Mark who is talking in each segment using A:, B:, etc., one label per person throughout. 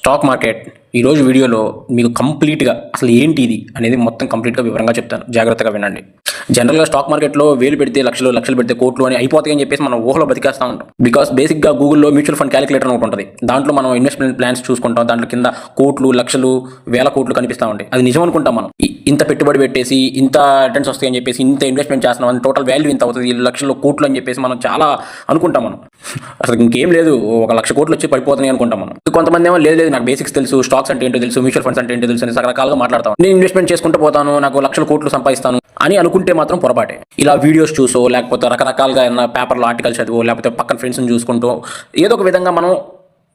A: Stock market ఈరోజు వీడియోలో మీకు కంప్లీట్గా అసలు ఏంటి ఇది అనేది మొత్తం కంప్లీట్గా వివరంగా చెప్తాను. జాగ్రత్తగా వినండి. జనరల్గా స్టాక్ మార్కెట్లో వేలు పెడితే లక్షలు లక్షలు పెడితే కోట్లు అని అయిపోతాయి అని చెప్పేసి మనం ఊహలో బతికేస్తూ ఉంటాం. బికాస్ బేసిక్గా గూగుల్లో మ్యూచువల్ ఫండ్ క్యాలిక్యులేటర్ ఒకటి ఉంటుంది. దాంట్లో మనం ఇన్వెస్ట్మెంట్ ప్లాన్స్ చూసుకుంటాం. దాంట్లో కింద కోట్లు లక్షలు వేల కోట్లు కనిపిస్తూ ఉంటాయి. అది నిజం అనుకుంటాం మనం. ఇంత పెట్టుబడి పెట్టేసి ఇంత రిటర్న్స్ వస్తాయని చెప్పేసి ఇంత ఇన్వెస్ట్మెంట్ చేస్తున్నాం టోటల్ వాల్యూ ఇంత అవుతుంది. ఈ లక్షలు కోట్లు అని చెప్పేసి మనం చాలా అనుకుంటాం మనం. అసలు ఇంకేం లేదు. ఒక లక్ష కోట్లు వచ్చి పడిపోతున్నాయి అనుకుంటాం మనం. కొంతమంది ఏమో లేదు లేదు నాకు బేసిక్స్ తెలుసు స్టాక్ స్టాక్స్ అంటే ఏంటో తెలుసు మ్యూచువల్ ఫండ్స్ అంటే ఏంటో తెలుసు అని రకరకాలుగా మాట్లాడతాం నేను ఇన్వెస్ట్మెంట్ చేసుకుంటూ పోతాను నాకు లక్షల కోట్లు సంపాదిస్తాను అని అనుకుంటే మాత్రం పొరపాటే. ఇలా వీడియోస్ చూసో లేకపోతే రకరకాలుగా ఏమన్నా పేపర్లో ఆర్టికల్ చదివో లేకపోతే పక్కన ఫ్రెండ్స్ని చూసుకుంటూ ఏదో ఒక విధంగా మనం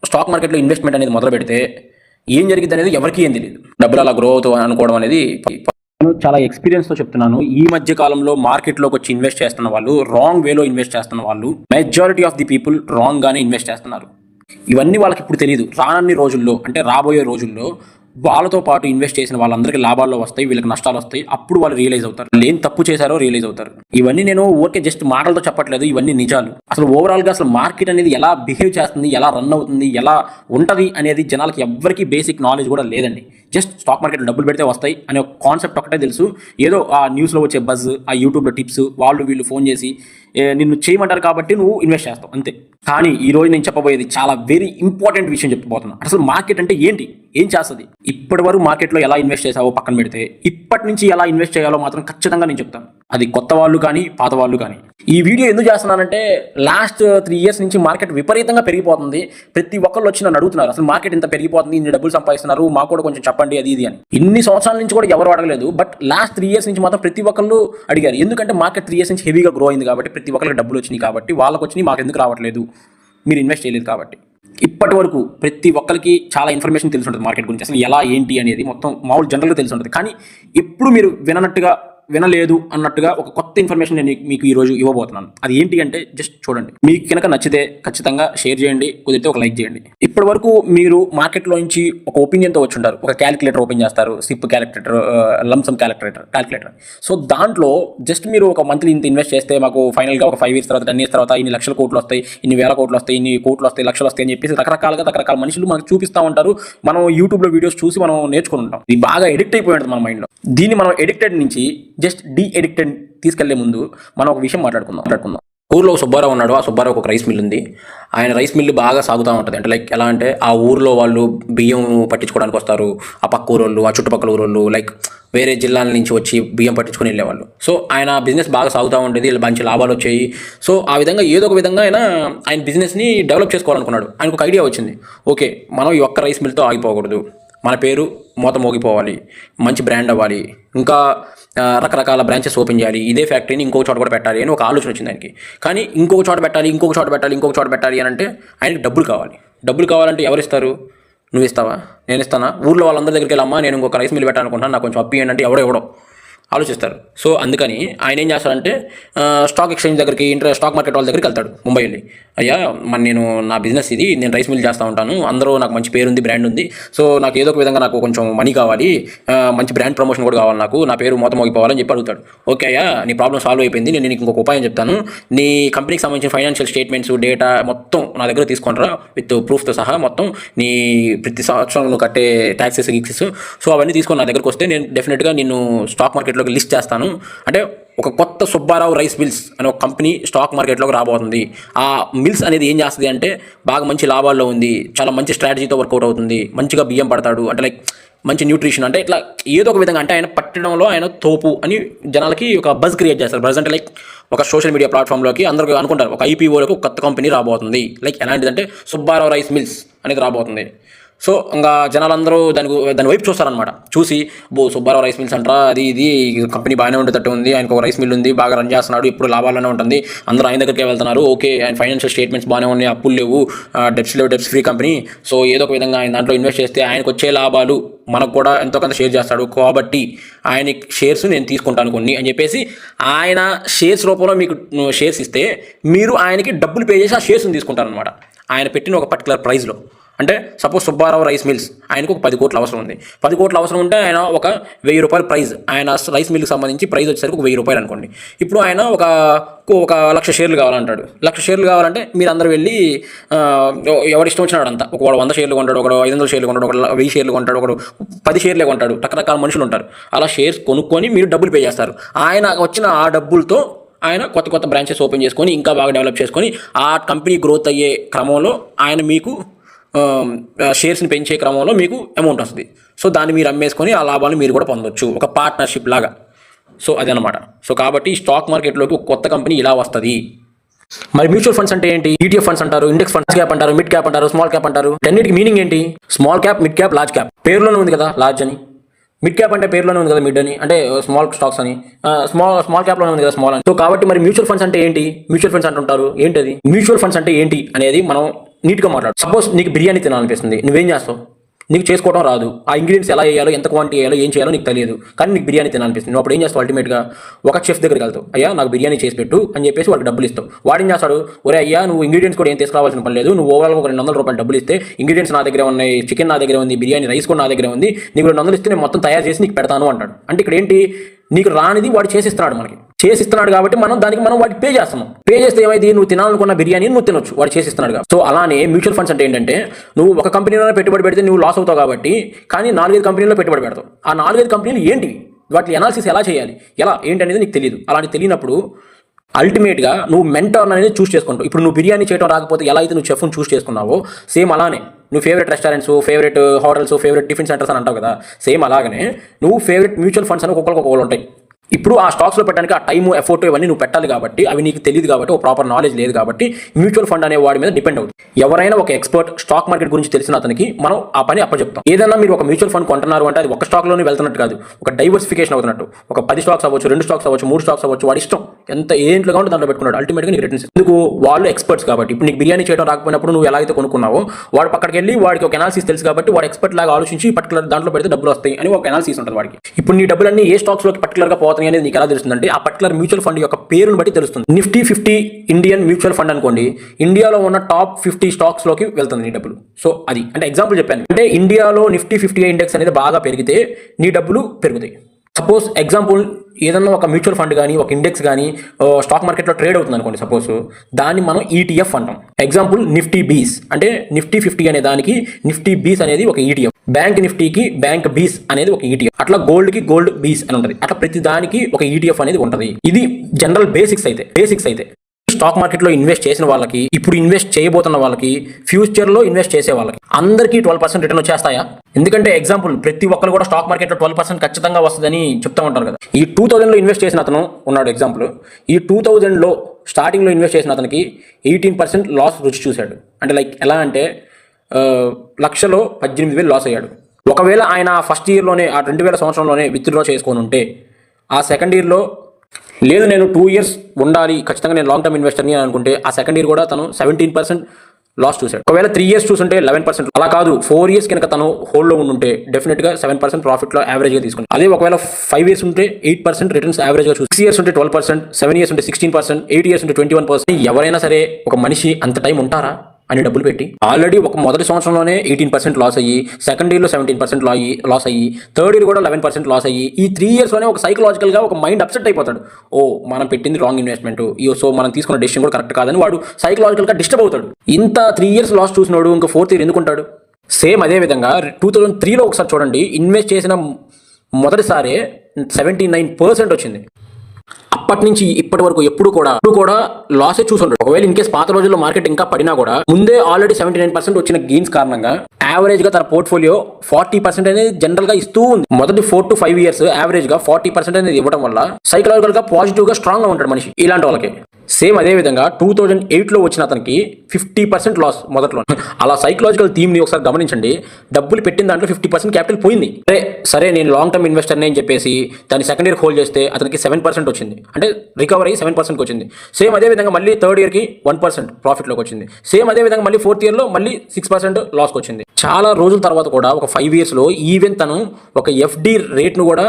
A: స్టాక్ మార్కెట్లో ఇన్వెస్ట్మెంట్ అనేది మొదలు పెడితే ఏం జరిగింది అనేది ఎవరికీ ఏం తెలియదు డబ్బులు అలా గ్రో అవుతావు అనుకోవడం అనేది నేను చాలా ఎక్స్పీరియన్స్తో చెప్తున్నాను. ఈ మధ్య కాలంలో మార్కెట్లోకి వచ్చి ఇన్వెస్ట్ చేస్తున్న వాళ్ళు రాంగ్ వేలో ఇన్వెస్ట్ చేస్తున్న వాళ్ళు majority of the people wrong గానే ఇన్వెస్ట్ చేస్తున్నారు. ఇవన్నీ వాళ్ళకి ఇప్పుడు తెలియదు రానన్ని రోజుల్లో అంటే రాబోయే రోజుల్లో వాళ్ళతో పాటు ఇన్వెస్ట్ చేసిన వాళ్ళందరికీ లాభాల్లో వస్తాయి వీళ్ళకి నష్టాలు వస్తాయి. అప్పుడు వాళ్ళు రియలైజ్ అవుతారు. ఏం తప్పు చేశారో రియలైజ్ అవుతారు. ఇవన్నీ నేను ఊరికే జస్ట్ మాటలతో చెప్పట్లేదు ఇవన్నీ నిజాలు. అసలు ఓవరాల్గా అసలు మార్కెట్ అనేది ఎలా బిహేవ్ చేస్తుంది ఎలా రన్ అవుతుంది ఎలా ఉంటది అనేది జనాలకి ఎవ్వరికీ బేసిక్ నాలెడ్జ్ కూడా లేదండి. జస్ట్ స్టాక్ మార్కెట్లో డబ్బులు పెడితే వస్తాయి అనే కాన్సెప్ట్ ఒకటే తెలుసు. ఏదో ఆ న్యూస్లో వచ్చే బజ్ ఆ యూట్యూబ్లో టిప్స్ వాళ్ళు వీళ్ళు ఫోన్ చేసి నిన్ను చేయమంటారు కాబట్టి నువ్వు ఇన్వెస్ట్ చేస్తావు. అంతే. కానీ ఈరోజు నేను చెప్పబోయేది చాలా వెరీ ఇంపార్టెంట్ విషయం చెప్పబోతున్నాను అసలు మార్కెట్ అంటే ఏంటి? ఏం చేస్తుంది? ఇప్పటి వరకు మార్కెట్లో ఎలా ఇన్వెస్ట్ చేసావో పక్కన పెడితే ఇప్పటి నుంచి ఎలా ఇన్వెస్ట్ చేయాలో మాత్రం ఖచ్చితంగా నేను చెప్తాను. అది కొత్త వాళ్ళు కానీ పాత వాళ్ళు కానీ. ఈ వీడియో ఎందుకు చేస్తున్నానంటే లాస్ట్ త్రీ ఇయర్స్ నుంచి మార్కెట్ విపరీతంగా పెరిగిపోతుంది. ప్రతి ఒక్కళ్ళు వచ్చి నన్ను అడుగుతున్నారు అసలు మార్కెట్ ఇంత పెరిగిపోతుంది ఇన్ని డబ్బులు సంపాదిస్తున్నారు మాకు కూడా కొంచెం చెప్పండి అది ఇది అని. ఇన్ని సంవత్సరాల నుంచి కూడా ఎవరు అడగలేదు బట్ లాస్ట్ త్రీ ఇయర్స్ నుంచి మాత్రం ప్రతి ఒక్కళ్ళు అడిగారు. ఎందుకంటే మార్కెట్ త్రీ ఇయర్స్ నుంచి హెవీగా గ్రో అయింది కాబట్టి ప్రతి ఒక్కరికి డబ్బులు వచ్చినాయి కాబట్టి వాళ్ళకి వచ్చినాయి మాకు ఎందుకు రావట్లేదు? మీరు ఇన్వెస్ట్ చేయలేదు కాబట్టి. ఇప్పటి వరకు ప్రతి ఒక్కరికి చాలా ఇన్ఫర్మేషన్ తెలిసి ఉంటుంది మార్కెట్ గురించి. అసలు ఎలా ఏంటి అనేది మొత్తం మామూలు జనరల్గా తెలిసి ఉంటుంది. కానీ ఎప్పుడు మీరు విననట్టుగా వినలేదు అన్నట్టుగా ఒక కొత్త ఇన్ఫర్మేషన్ నేను మీకు ఈరోజు ఇవ్వబోతున్నాను. అది ఏంటి అంటే జస్ట్ చూడండి. మీకు కనుక నచ్చితే ఖచ్చితంగా షేర్ చేయండి కుదిరితే ఒక లైక్ చేయండి. ఇప్పటి వరకు మీరు మార్కెట్లో నుంచి ఒక ఒపీనియన్తో వచ్చి ఉంటారు. ఒక క్యాలిక్యులేటర్ ఓపెన్ చేస్తారు SIP calculator lump sum calculator calculator so దాంట్లో జస్ట్ మీరు ఒక మంత్లీ ఇంత ఇన్వెస్ట్ చేస్తే మాకు ఫైనల్గా ఒక ఫైవ్ ఇయర్స్ తర్వాత టెన్ ఇయర్స్ తర్వాత ఇన్ని లక్షల కోట్లు వస్తాయి ఇన్ని వేల కోట్లు వస్తాయి ఇన్ని కోట్లు వస్తాయి లక్షలు వస్తాయి అని చెప్పేసి రకరకాలుగా రకరకాల మనుషులు మనకు చూపిస్తూ ఉంటారు. మనం యూట్యూబ్లో వీడియోస్ చూసి మనం నేర్చుకుని ఉంటాం. ఇది బాగా ఎడిక్ట్ అయిపోయి ఉంటుంది మన మైండ్లో దీన్ని మనం ఎడిక్టెడ్ నుంచి జస్ట్ డీ ఎడిక్టెడ్ తీసుకెళ్ళే ముందు మనం ఒక విషయం మాట్లాడుకుందాం. మాట్లాడుకుందాం. ఊర్లో ఒక సుబ్బారావు ఉన్నాడు. ఆ సుబ్బారావు ఒక రైస్ మిల్ ఉంది. ఆయన రైస్ మిల్ బాగా సాగుతూ ఉంటుంది. అంటే లైక్ ఎలా అంటే ఆ ఊర్లో వాళ్ళు బియ్యం పట్టించుకోవడానికి వస్తారు. ఆ పక్క ఊరోళ్ళు ఆ చుట్టుపక్కల ఊరోళ్ళు లైక్ వేరే జిల్లాల నుంచి వచ్చి బియ్యం పట్టించుకొని వెళ్ళేవాళ్ళు. సో ఆయన బిజినెస్ బాగా సాగుతూ ఉండేది. వీళ్ళు మంచి లాభాలు వచ్చాయి. సో ఆ విధంగా ఏదో ఒక విధంగా ఆయన ఆయన బిజినెస్ని డెవలప్ చేసుకోవాలనుకున్నాడు. ఆయనకు ఒక ఐడియా వచ్చింది. ఓకే మనం ఈ ఒక్క రైస్ మిల్తో ఆగిపోకూడదు. మన పేరు మూత మోగిపోవాలి మంచి బ్రాండ్ అవ్వాలి. ఇంకా రకరకాల బ్రాంచెస్ ఓపెన్ చేయాలి. ఇదే ఫ్యాక్టరీని ఇంకొక చోట కూడా పెట్టాలి అని ఒక ఆలోచన వచ్చింది ఆయనకి. కానీ ఇంకొక చోట పెట్టాలి ఇంకొక చోట పెట్టాలి ఇంకొక చోట పెట్టాలి అని అంటే ఆయనకి డబ్బులు కావాలి. డబ్బులు కావాలంటే ఎవరు ఇస్తారు? నువ్వు ఇస్తావా? నేను ఇస్తానా? ఊర్లో వాళ్ళందరి దగ్గరికి వెళ్ళమ్మా నేను ఇంకొక రైస్ మిల్ పెట్టాలనుకుంటున్నాను. నాకు కొంచెం అప్పి ఏంటంటే ఎవడో ఎవడో ఆలోచిస్తారు. సో అందుకని ఆయన ఏం చేస్తారంటే స్టాక్ ఎక్స్చేంజ్ దగ్గరికి ఇంటర్ స్టాక్ మార్కెట్ వాళ్ళ దగ్గరికి వెళ్తాడు ముంబై వెళ్ళి. అయ్యా మరి నేను నా బిజినెస్ ఇది నేను రైస్ మిల్ చేస్తూ ఉంటాను అందరూ నాకు మంచి పేరు ఉంది బ్రాండ్ ఉంది. సో నాకు ఏదో ఒక విధంగా నాకు కొంచెం మనీ కావాలి మంచి బ్రాండ్ ప్రమోషన్ కూడా కావాలి నాకు నా పేరు మొత్తం మోగిపోవాలని చెప్పి అడుగుతాడు. ఓకే అయ్యా నీ ప్రాబ్లం సాల్వ్ అయిపోయింది నేను నీకు ఇంకొక ఉపాయం చెప్తాను. నీ కంపెనీకి సంబంధించిన ఫైనాన్షియల్ స్టేట్మెంట్స్ డేటా మొత్తం నా దగ్గర తీసుకుంటారా విత్ ప్రూఫ్తో సహా మొత్తం నీ ప్రతి సంవత్సరం నువ్వు కట్టే ట్యాక్సెస్ గిక్సెస్ సో అవన్నీ తీసుకొని నా దగ్గరకు వస్తే నేను డెఫినెట్గా నిన్ను స్టాక్ మార్కెట్ మార్కెట్లోకి లిస్ట్ చేస్తాను. అంటే ఒక కొత్త సుబ్బారావు రైస్ మిల్స్ అనే ఒక కంపెనీ స్టాక్ మార్కెట్లోకి రాబోతుంది. ఆ మిల్స్ అనేది ఏం చేస్తుంది అంటే బాగా మంచి లాభాల్లో ఉంది. చాలా మంచి స్ట్రాటజీతో వర్కౌట్ అవుతుంది. మంచిగా బియ్యం పడతాడు. అంటే లైక్ మంచి న్యూట్రిషన్ అంటే ఇట్లా ఏదో ఒక విధంగా అంటే ఆయన పట్టడంలో ఆయన తోపు అని జనాలకి ఒక బజ్ క్రియేట్ చేస్తారు. ప్రజెంట్ లైక్ ఒక సోషల్ మీడియా ప్లాట్ఫామ్లోకి అందరూ అనుకుంటారు. ఒక ఐపీఓలకు కొత్త కంపెనీ రాబోతుంది. లైక్ ఎలాంటిదంటే సుబ్బారావు రైస్ మిల్స్ అనేది రాబోతుంది. సో ఇంకా జనాలందరూ దాని దాని వైపు చూస్తారనమాట చూసి బో సుబ్బారావు రైస్ మిల్స్ అంటారా అది ఇది కంపెనీ బాగానే ఉండేటట్టు ఉంది. ఆయనకు ఒక రైస్ మిల్ ఉంది బాగా రన్ చేస్తున్నాడు ఇప్పుడు లాభాలనే ఉంటుంది. అందరూ ఆయన దగ్గరికి వెళ్తున్నారు. ఓకే ఆయన ఫైనాన్షియల్ స్టేట్మెంట్స్ బాగానే ఉన్నాయి అప్పులు లేవు. డెప్స్ లేవు డెప్స్ ఫ్రీ కంపెనీ. సో ఏదో ఒక విధంగా ఆయన దాంట్లో ఇన్వెస్ట్ చేస్తే ఆయనకు వచ్చే లాభాలు మనకు కూడా ఎంతో కొంత షేర్ చేస్తాడు. కాబట్టి ఆయన షేర్స్ నేను తీసుకుంటాను కొన్ని అని చెప్పేసి ఆయన షేర్స్ రూపంలో మీకు షేర్స్ ఇస్తే మీరు ఆయనకి డబ్బులు పే చేసి ఆ షేర్స్ని తీసుకుంటారనమాట ఆయన పెట్టిన ఒక పర్టికులర్ ప్రైస్లో అంటే సపోజ్ సుబ్బారావు రైస్ మిల్స్ ఆయనకు ఒక పది కోట్ల అవసరం ఉంది. పది కోట్ల అవసరం ఉంటే ఆయన ఒక వెయ్యి రూపాయలు ప్రైజ్ ఆయన రైస్ మిల్కి సంబంధించి ప్రైజ్ వచ్చేసరికి ఒక వెయ్యి రూపాయలు అనుకోండి. ఇప్పుడు ఆయన ఒక ఒక లక్ష షేర్లు కావాలంటాడు. లక్ష షేర్లు కావాలంటే మీరు అందరూ వెళ్ళి ఎవరి ఇష్టం వచ్చినాడు అంతా ఒక వంద షేర్లు కొంటాడు ఒకడు ఐదు వందల షేర్లు కొంటాడు ఒక వెయ్యి షేర్లు కొంటాడు ఒకడు పది షేర్లే కొంటాడు. రకరకాల మనుషులు ఉంటారు. అలా షేర్స్ కొనుక్కొని మీరు డబ్బులు పే చేస్తారు. ఆయన వచ్చిన ఆ డబ్బులతో ఆయన కొత్త కొత్త బ్రాంచెస్ ఓపెన్ చేసుకొని ఇంకా బాగా డెవలప్ చేసుకొని ఆ కంపెనీ గ్రోత్ అయ్యే క్రమంలో ఆయన మీకు షేర్స్ని పెంచే క్రమంలో మీకు అమౌంట్ వస్తుంది. సో దాన్ని మీరు అమ్మేసుకొని ఆ లాభాలు మీరు కూడా పొందొచ్చు. ఒక పార్ట్నర్షిప్ లాగా. సో అదనమాట సో కాబట్టి స్టాక్ మార్కెట్లోకి ఒక కొత్త కంపెనీ ఇలా వస్తుంది. మరి మ్యూచువల్ ఫండ్స్ అంటే ఏంటి? ఈటీఎఫ్ ఫండ్స్ అంటారు ఇండెక్స్ ఫండ్స్ క్యాప్ అంటారు మిడ్ క్యాప్ అంటారు స్మాల్ క్యాప్ అంటారు. అన్నిటికి మీనింగ్ ఏంటి? Small cap mid cap large cap పేరులోనే ఉంది కదా లార్జ్ అని. మిడ్ క్యాప్ అంటే పేరులోనే ఉంది కదా మిడ్ అని. అంటే స్మాల్ స్టాక్స్ అని. స్మాల్ స్మాల్ క్యాప్లోనే ఉంది కదా స్మాల్ అని. సో కాబట్టి మరి మ్యూచువల్ ఫండ్స్ అంటే ఏంటి? మ్యూచువల్ ఫండ్స్ అంటుంటారు. ఏంటది? మ్యూచువల్ ఫండ్స్ అంటే ఏంటి? అనేది మనం నీట్గా మాట్లాడు. సపోజ్ నీకు బిర్యానీ తినాలనిపిస్తుంది. నువ్వేం చేస్తావు? నీకు చేసుకోవడం రాదు. ఆ ఇంగ్రీడియంట్స్ ఎలా వేయాలో ఎంత క్వాంటిటీ వేయాలో ఏం చేయాలో నీకు తెలియదు. కానీ నీకు బిర్యానీ తినాలనిపిస్తుంది. నువ్వు అప్పుడు ఏం చేస్తావు అల్టిమేట్గా ఒక చెఫ్ దగ్గరికి వెళ్తావు. అయ్యా నాకు బిర్యానీ చేసి పెట్టు అని చెప్పేసి వాడికి డబ్బులు ఇస్తావు. వాడు ఏం చేస్తాడు? ఒరే అయ్యా నువ్వు ఇంగ్రీడియంట్స్ కూడా ఏం తీసుకురావాల్సిన పని లేదు. నువ్వు ఓవరాల్ ఒక రెండు వందల రూపాయలు డబ్బులు ఇస్తే ఇంగ్రీడియంట్స్ నా దగ్గర ఉన్నాయి చికెన్ నా దగ్గర ఉంది బిర్యానీ రైస్ కూడా నా దగ్గర ఉంది. నీకు రెండు వందలు ఇస్తే నేను మొత్తం తయారు చేసి నీకు పెడతాను అంటాడు. అంటే ఇక్కడ ఏంటి? నీకు రానిది వాడు చేసిస్తున్నాడు మనకి. చేసిస్తున్నాడు కాబట్టి మనం దానికి మనం వాడికి పే చేస్తున్నాం. పే చేస్తే ఏమైంది? నువ్వు తినాలనుకున్న బిర్యానీ నువ్వు తినొచ్చు వాడు చేసిస్తున్నాడు కాబట్టి. సో అలానే మ్యూచువల్ ఫండ్స్ అంటే ఏంటంటే నువ్వు ఒక కంపెనీలో పెట్టుబడి పెడితే నువ్వు లాస్ అవుతావు కాబట్టి కానీ నాలుగైదు కంపెనీలో పెట్టుబడి పెడతావు. ఆ నాలుగైదు కంపెనీలు ఏంటివి? వాటి అనాలిసిస్ ఎలా చేయాలి? ఎలా? ఏంటనేది నీకు తెలియదు అలాంటి తెలియనప్పుడు అల్టిమేట్గా నువ్వు మెంటర్ అనేది చూస్ చేసుకుంటావు. ఇప్పుడు నువ్వు బిర్యానీ చేయడం రాకపోతే ఎలా అయితే నువ్వు చెఫ్ను చూస్ చేసుకున్నావో సేమ్ అలానే నువ్వు favourite restaurants favourite hotels favourite tiffin centres అని అంటావు కదా సేమ్ అలాగనే నువ్వు ఫేవరెట్ మ్యూచువల్ ఫండ్స్ అని ఒక్కొక్కరికి ఒక్కొక్కరు ఉంటాయి. ఇప్పుడు ఆ స్టాక్స్లో పెట్టడానికి ఆ టైము ఎఫోర్ట్ ఇవన్నీ నువ్వు పెట్టాలి కాబట్టి అవి నీకు తెలియదు కాబట్టి ఒక ప్రాపర్ నాలెడ్జ్ లేదు కాబట్టి మ్యూచువల్ ఫండ్ అనే వాడి మీద డిపెండ్ అవుతుంది ఎవరైనా ఒక ఎక్స్పర్ట్ స్టాక్ మార్కెట్ గురించి తెలిసిన అతనికి మనం ఆ పని అప్పచెప్తాం ఏదైనా మీరు ఒక మ్యూచువల్ ఫండ్ కొంటున్నారు అంటే అది ఒక స్టాక్లోనే వెళ్తున్నట్టు కాదు. ఒక డైవర్సిఫికేషన్ అవుతున్నట్టు. ఒక పది స్టాక్స్ అవ్వచ్చు రెండు స్టాక్స్ అవ్వచ్చు మూడు స్టాక్స్ అవ్వచ్చు వాడి ఇష్టం. ఎంత ఏంట్లో కావాలి దాంట్లో పెట్టుకున్నాడు. అల్టిమేట్గా నీకు రిటర్న్స్ ఎందుకు? వాళ్ళు ఎక్స్పర్ట్స్ కాబట్టి. ఇప్పుడు నీకు బిర్యానీ చేయడం రాకపోయినప్పుడు నువ్వు ఎలా అయితే కొనుక్కున్నావో వాడు పక్కడికి వెళ్ళి వాడికి ఒక ఎనాలిసిస్ తెలుసు కాబట్టి వాడు ఎక్స్పర్ట్ లాగా ఆలోచించి పర్టికులర్ దాంట్లో పెడితే డబ్బులు వస్తాయి అని ఒక ఎనాలిసిస్ ఉంటుంది వాడికి. ఇప్పుడు నీ డబ్బులన్నీ ఏ స్టాక్స్లోకి పర్టికులర్గా పోతాయి? అనేది నీకు ఎలా తెలుస్తుందంటే ఆ పర్టికులర్ మ్యూచువల్ ఫండ్ యొక్క పేరును బట్టి తెలుస్తుంది. Nifty fifty Indian mutual fund అనుకోండి ఇండియాలో ఉన్న టాప్ ఫిఫ్టీ స్టాక్స్లోకి వెళ్తుంది నీ డబ్బులు. సో అది. అంటే ఎగ్జాంపుల్ చెప్పాను. అంటే ఇండియాలో నిఫ్టీ ఫిఫ్టీ ఇండెక్స్ అనేది బాగా పెరిగితే నీ డబ్బులు పెరుగుతాయి. సపోజ్ ఎగ్జాంపుల్ ఏదన్నా ఒక మ్యూచువల్ ఫండ్ కానీ ఒక ఇండెక్స్ కానీ స్టాక్ మార్కెట్లో ట్రేడ్ అవుతుంది అనుకోండి సపోజ్. దాన్ని మనం ఈటీఎఫ్ అంటాం. ఎగ్జాంపుల్ నిఫ్టీ బీస్ అంటే నిఫ్టీ ఫిఫ్టీ అనే దానికి నిఫ్టీ బీస్ అనేది ఒక ఈటీఎఫ్ బ్యాంక్ నిఫ్టీకి బ్యాంక్ బీస్ అనేది ఒక ఈటీఎఫ్ అట్లా గోల్డ్కి గోల్డ్ బీస్ అని ఉంటుంది. అట్లా ప్రతి దానికి ఒక ఈటీఎఫ్ అనేది ఉంటుంది. ఇది జనరల్ బేసిక్స్ అయితే బేసిక్స్ అయితే. స్టాక్ మార్కెట్లో ఇన్వెస్ట్ చేసిన వాళ్ళకి ఇప్పుడు ఇన్వెస్ట్ చేయబోతున్న వాళ్ళకి ఫ్యూచర్లో ఇన్వెస్ట్ చేసే వాళ్ళకి అందరికీ ట్వెల్వ్ పర్సెంట్ రిటర్న్ వచ్చేస్తాయా? ఎందుకంటే ఎగ్జాంపుల్ ప్రతి ఒక్కరు కూడా స్టాక్ మార్కెట్లో ట్వెల్వ్ పర్సెంట్ ఖచ్చితంగా వస్తుందని చెప్తా ఉంటారు కదా. ఈ టూ థౌజండ్లో ఇన్వెస్ట్ చేసిన అతను ఉన్నాడు ఎగ్జాంపుల్ ఈ టూ థౌజండ్లో స్టార్టింగ్లో ఇన్వెస్ట్ చేసిన అతనికి ఎయిటీన్ పర్సెంట్ లాస్ రుచి చూశాడు. అంటే లైక్ ఎలా అంటే లక్షలో పద్దెనిమిది వేలు లాస్ అయ్యాడు. ఒకవేళ ఆయన ఫస్ట్ ఇయర్లోనే ఆ రెండు వేల సంవత్సరంలోనే విత్డ్రా చేసుకొని ఉంటే ఆ సెకండ్ ఇయర్లో లేదు నేను టూ ఇయర్స్ ఉండాలి ఖచ్చితంగా నేను లాంగ్ టర్మ్ ఇన్వెస్టర్ని అని అనుకుంటే ఆ సెకండ్ ఇయర్ కూడా తను సెవెంటీన్ పర్సెంట్ లాస్ చూసాడు ఒకవేళ త్రీ ఇయర్స్ చూసుంటే లెవెన్ పర్సెంట్ అలా కాదు ఫోర్ ఇయర్స్ కనుక తను హోల్డ్లో ఉండుంటే డెఫినెట్గా సెవెన్ పర్సెంట్ ప్రాఫిట్లో యావరేజ్గా తీసుకుంది అదే ఒకవేళ ఫైవ్ ఇయర్స్ ఉంటే ఎయిట్ పర్సెంట్ రిటర్న్స్ యావరేజ్గా చూసి సిక్స్ ఇయర్స్ ఉంటే ట్వెల్వ్ పర్సెంట్ సెవెన్ ఇయర్స్ ఉంటే సిక్స్టీన్ పర్సెంట్ ఎయిట్ ఇయర్స్ ఉంటే ట్వంటీ వన్ పర్సెంట్ ఎవరైనా సరే ఒక మనిషి అంత టైం ఉంటారా? అని డబ్బులు పెట్టి ఆల్రెడీ ఒక మొదటి సంవత్సరంలోనే ఎయిటీన్ పర్సెంట్ లాస్ అయ్యి సెకండ్ ఇయర్లో సెవెంటీన్ పర్సెంట్ లాస్ అయ్యి థర్డ్ ఇయర్ కూడా లెవెన్ పర్సెంట్ లాస్ అయ్యి ఈ త్రీ ఇయర్స్లోనే ఒక సైకలాజికల్గా ఒక మైండ్ అప్సెట్ అయిపోతాడు. ఓ మనం పెట్టింది రాంగ్ ఇన్వెస్ట్మెంట్ ఈ సో మనం తీసుకున్న డెసిషన్ కూడా కరెక్ట్ కాదని వాడు సైకలాజికల్గా డిస్టర్బ్ అవుతాడు. ఇంత త్రీ ఇయర్స్ లాస్ చూసినాడు ఇంకా ఫోర్త్ ఇయర్ ఎందుకుంటాడు సేమ్ అదే విధంగా టూ థౌజండ్ త్రీలో ఒకసారి చూడండి ఇన్వెస్ట్ చేసిన మొదటిసారే సెవెంటీ నైన్ పర్సెంట్ వచ్చింది. అప్పటి నుంచి ఇప్పటి వరకు ఎప్పుడు కూడా ఇప్పుడు కూడా లాసే చూసుంటాడు ఒకవేళ ఇన్ కేస్ పాత రోజుల్లో మార్కెట్ ఇంకా పడినా కూడా ముందే ఆల్రెడీ సెవెంటీ నైన్ పర్సెంట్ వచ్చిన గెయిన్స్ కారణంగా యావరేజ్గా తన పోర్ట్ఫోలియో ఫార్టీ పర్సెంట్ అనేది జనరల్గా ఇస్తూ ఉంది. మొదటి ఫోర్ టు ఫైవ్ ఇయర్స్ యావరేజ్గా ఫార్టీ పర్సెంట్ అనేది ఇవ్వడం వల్ల సైకలాజికల్గా పాజిటివ్గా స్ట్రాంగ్గా ఉంటాడు మనిషి ఇలాంటి వాళ్ళకి. సేమ్ అదే విధంగా టూ థౌజండ్ ఎయిట్లో వచ్చిన అతనికి ఫిఫ్టీ పర్సెంట్ లాస్ మొదట్లో. అలా సైకలాజికల్ థీమ్ని ఒకసారి గమనించండి. డబ్బులు పెట్టిన దాంట్లో ఫిఫ్టీ పర్సెంట్ క్యాపిటల్ పోయింది. సరే సరే నేను లాంగ్ టర్మ్ ఇన్వెస్టర్ని అని చెప్పేసి దాన్ని సెకండ్ ఇయర్ హోల్డ్ చేస్తే అతనికి సెవెన్ పర్సెంట్ వచ్చింది. అంటే రికవర్ అయ్యి సెవెన్ పర్సెంట్కి వచ్చింది సేమ్ అదే విధంగా మళ్ళీ థర్డ్ ఇయర్కి వన్ పర్సెంట్ ప్రాఫిట్లోకి వచ్చింది. సేమ్ అదే విధంగా మళ్ళీ ఫోర్త్ ఇయర్లో మళ్ళీ సిక్స్ పర్సెంట్ లాస్కి వచ్చింది చాలా రోజుల తర్వాత కూడా ఒక ఫైవ్ ఇయర్స్లో ఈవెన్ తను ఒక ఎఫ్డి రేట్ను కూడా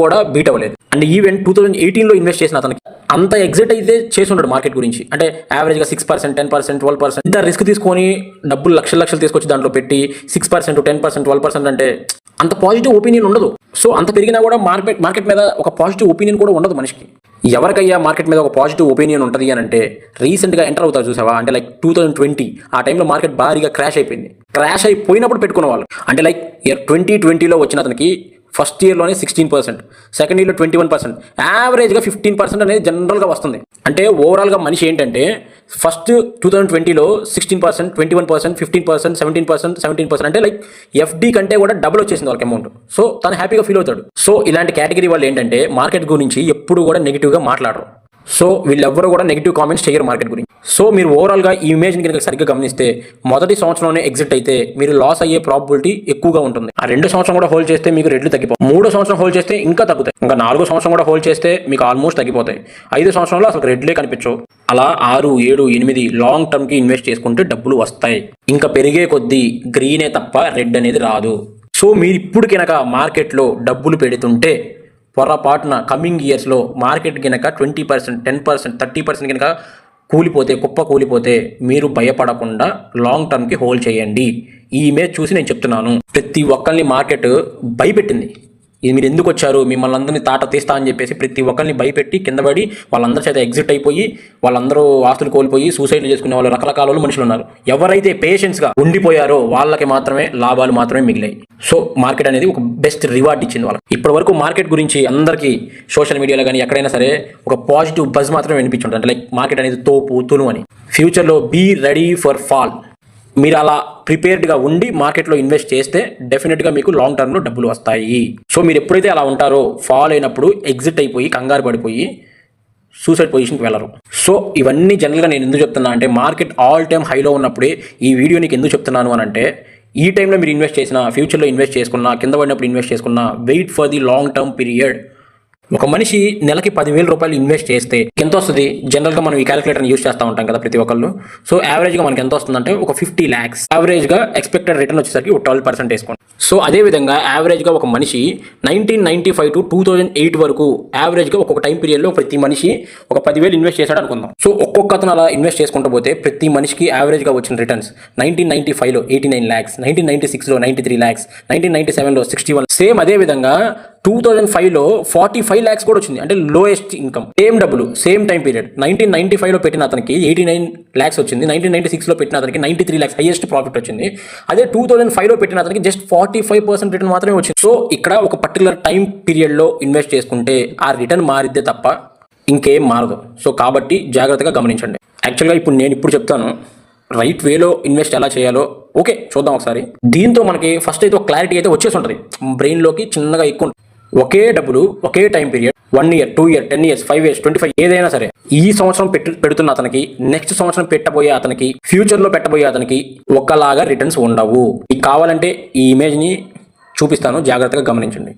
A: కూడా బీట్ అవ్వలేదు. అండ్ ఈవెన్ టూ థౌజండ్ ఎయిటీన్లో ఇన్వెస్ట్ చేసిన అతనికి అంత ఎగ్జిట్ అయితే చేసి మార్కెట్ గురించి. అంటే యావరేజ్గా six percent ten percent twelve percent ఇంత రిస్క్ తీసుకొని డబ్బులు లక్షల లక్షలు తీసుకొచ్చి దాంట్లో పెట్టి six percent ten percent twelve percent అంటే అంత పాజిటివ్ ఒపీనియన్ ఉండదు. సో అంత పెరిగినా కూడా మార్కెట్ మార్కెట్ మీద ఒక పాజిటివ్ ఒపీనియన్ కూడా ఉండదు మనిషికి. ఎవరికయ్యా మార్కెట్ మీద ఒక పాజిటివ్ ఒపీనియన్ ఉంటుంది అని అంటే రీసెంట్గా ఎంటర్ అవుతారు చూసావా? అంటే లైక్ టూ థౌసండ్ ట్వంటీ ఆ టైంలో మార్కెట్ భారీగా క్రాష్ అయిపోయింది. క్రాష్ అయిపోయినప్పుడు పెట్టుకున్న వాళ్ళు. అంటే లైక్ ఇయర్ ట్వంటీ ట్వంటీలో వచ్చిన అతనికి ఫస్ట్ ఇయర్లోనే సిక్స్టీన్ పర్సెంట్ సెకండ్ ఇయర్లో ట్వంటీ వన్ పర్సెంట్. యావరేజ్గా ఫిఫ్టీన్ పర్సెంట్ అనేది జనరల్గా వస్తుంది. అంటే ఓవరాల్గా మనిషి ఏంటంటే ఫస్ట్ టూ థౌసండ్ ట్వంటీలో sixteen percent twenty one percent fifteen percent seventeen percent seventeen percent అంటే లైక్ ఎఫ్డీ కంటే కూడా డబుల్ వచ్చేసింది వాళ్ళకి అమౌంట్ సో తను హ్యాపీగా ఫీల్ అవుతాడు. సో ఇలాంటి కేటగిరీ వాళ్ళు ఏంటంటే మార్కెట్ గురించి ఎప్పుడు కూడా నెగిటివ్గా మాట్లాడరు. సో వీళ్ళెవ్వరూ కూడా నెగిటివ్ కామెంట్స్ చేయరు మార్కెట్ గురించి. సో మీరు ఓవరాల్గా ఈ ఇమేజ్ని కనుక సరిగ్గా గమనిస్తే మొదటి సంవత్సరంలోనే ఎగ్జిట్ అయితే మీరు లాస్ అయ్యే ప్రాబిలిటీ ఎక్కువగా ఉంటుంది. ఆ రెండు సంవత్సరం కూడా హోల్డ్ చేస్తే మీకు రెట్లు తగ్గిపోతాయి మూడో సంవత్సరం హోల్డ్ చేస్తే ఇంకా తగ్గుతాయి. ఇంకా నాలుగో సంవత్సరం కూడా హోల్డ్ చేస్తే మీకు ఆల్మోస్ట్ తగ్గిపోతాయి. ఐదు సంవత్సరంలో అసలు రెడ్లే కనిపించవు. అలా ఆరు ఏడు ఎనిమిది లాంగ్ టర్మ్కి ఇన్వెస్ట్ చేసుకుంటే డబ్బులు వస్తాయి. ఇంకా పెరిగే కొద్దీ గ్రీనే తప్ప రెడ్ అనేది రాదు. సో మీరు ఇప్పుడు కనుక మార్కెట్లో డబ్బులు పెడుతుంటే పొరపాటున కమింగ్ ఇయర్స్లో మార్కెట్ కనుక twenty percent ten percent thirty percent కనుక కూలిపోతే కుప్ప కూలిపోతే మీరు భయపడకుండా లాంగ్ టర్మ్కి హోల్డ్ చేయండి. ఈ ఇమేజ్ చూసి నేను చెప్తున్నాను. ప్రతి ఒక్కరిని మార్కెట్ భయపెట్టింది. ఇది మీరు ఎందుకు వచ్చారు? మిమ్మల్ని అందరినీ తాట తీస్తా అని చెప్పేసి ప్రతి ఒక్కరిని భయపెట్టి కిందపడి వాళ్ళందరి చేత ఎగ్జిట్ అయిపోయి వాళ్ళందరూ ఆస్తులు కోల్పోయి సూసైడ్లు చేసుకునే వాళ్ళు రకరకాల వాళ్ళు మనుషులు ఉన్నారు. ఎవరైతే పేషెంట్స్గా ఉండిపోయారో వాళ్ళకి మాత్రమే లాభాలు మాత్రమే మిగిలాయి. సో మార్కెట్ అనేది ఒక బెస్ట్ రివార్డ్ ఇచ్చింది వాళ్ళకి. ఇప్పటి వరకు మార్కెట్ గురించి అందరికీ సోషల్ మీడియాలో కానీ ఎక్కడైనా సరే ఒక పాజిటివ్ బజ్ మాత్రమే వినిపించుంటారు అంటే లైక్ మార్కెట్ అనేది తోపు తును అని. ఫ్యూచర్లో బీ రెడీ ఫర్ ఫాల్ మీరు అలా ప్రిపేర్డ్గా ఉండి మార్కెట్లో ఇన్వెస్ట్ చేస్తే డెఫినెట్గా మీకు లాంగ్ టర్మ్లో డబ్బులు వస్తాయి. సో మీరు ఎప్పుడైతే అలా ఉంటారో ఫాల్ అయినప్పుడు ఎగ్జిట్ అయిపోయి కంగారు పడిపోయి సూసైడ్ పొజిషన్కి వెళ్ళరు. సో ఇవన్నీ జనరల్గా నేను ఎందుకు చెప్తున్నా అంటే మార్కెట్ ఆల్ టైమ్ హైలో ఉన్నప్పుడే ఈ వీడియో నీకు ఎందుకు చెప్తున్నాను అని అంటే ఈ టైంలో మీరు ఇన్వెస్ట్ చేసిన ఫ్యూచర్లో ఇన్వెస్ట్ చేసుకున్నా కింద పడినప్పుడు ఇన్వెస్ట్ చేసుకున్నా wait for the long term period. ఒక మనిషి నెలకి పదివేల రూపాయలు ఇన్వెస్ట్ చేస్తే ఎంత వస్తుంది జనరల్గా మనం ఈ క్యాలిక్యులేటర్ని యూస్ చేస్తూ ఉంటాం కదా ప్రతి ఒక్కళ్ళు. సో యావరేజ్గా మనకి ఎంత వస్తుందంటే ఒక ఫిఫ్టీ ల్యాక్స్ యావరేజ్గా ఎక్స్పెక్టెడ్ రిటర్న్ వచ్చేసరికి ఒక ట్వెల్వ్ పర్సెంట్ వేసుకోండి. సో అదే విధంగా యావరేజ్గా ఒక మనిషి nineteen ninety five to two thousand eight వరకు యావరేజ్గా ఒక్కొక్క టైం పీరియడ్లో ప్రతి మనిషి ఒక పదివేలు ఇన్వెస్ట్ చేశాడు అనుకుందాం. సో ఒక్కొక్క అతను అలా ఇన్వెస్ట్ చేసుకుంటూ పోతే ప్రతి మనిషికి యావరేజ్గా వచ్చిన రిటర్న్స్ నైన్టీన్ నైన్టీ ఫైవ్లో eighty nine lakhs nineteen ninety సిక్స్లో ninety three lakhs nineteen ninety సెవెన్లో సిక్స్టీ వన్ సేమ్ అదే విధంగా టూ థౌజండ్ ఫైవ్లో ఫార్టీ ఫైవ్ ల్యాక్స్ కూడా వచ్చింది. అంటే లోయెస్ట్ ఇన్కమ్ సేమ్ డబ్బులు same time period nineteen ninety ఫైవ్లో పెట్టిన అతనికి ఎయిటీ నైన్ ల్యాక్స్ వచ్చింది. నైన్టీన్ నైన్టీ సిక్స్లో పెట్టిన అతనికి ninety three lakhs highest profit వచ్చింది. అదే టూ థౌసండ్ ఫైవ్లో పెట్టిన అతనికి just forty five percent return మాత్రమే వచ్చింది. సో ఇక్కడ ఒక పర్టికులర్ టైం పీరియడ్లో ఇన్వెస్ట్ చేసుకుంటే ఆ రిటర్న్ మారిద్దే తప్ప ఇంకేం మారదు. సో కాబట్టి జాగ్రత్తగా గమనించండి. యాక్చువల్గా ఇప్పుడు నేను ఇప్పుడు చెప్తాను. రైట్ వేలో ఇన్వెస్ట్ ఎలా చేయాలో. ఓకే చూద్దాం ఒకసారి. దీంతో మనకి ఫస్ట్ అయితే ఒక క్లారిటీ అయితే వచ్చేసి ఉంటుంది. బ్రెయిన్లోకి చిన్నగా ఎక్కువ ఉంటుంది. ఒకే డబ్బులు ఒకే time period one year two year ten years five years twenty five ఏదైనా సరే. ఈ సంవత్సరం పెట్టు పెడుతున్న అతనికి నెక్స్ట్ సంవత్సరం పెట్టబోయే అతనికి ఫ్యూచర్లో పెట్టబోయే అతనికి ఒకలాగా రిటర్న్స్ ఉండవు. మీకు కావాలంటే ఈ ఇమేజ్ని చూపిస్తాను. జాగ్రత్తగా గమనించండి.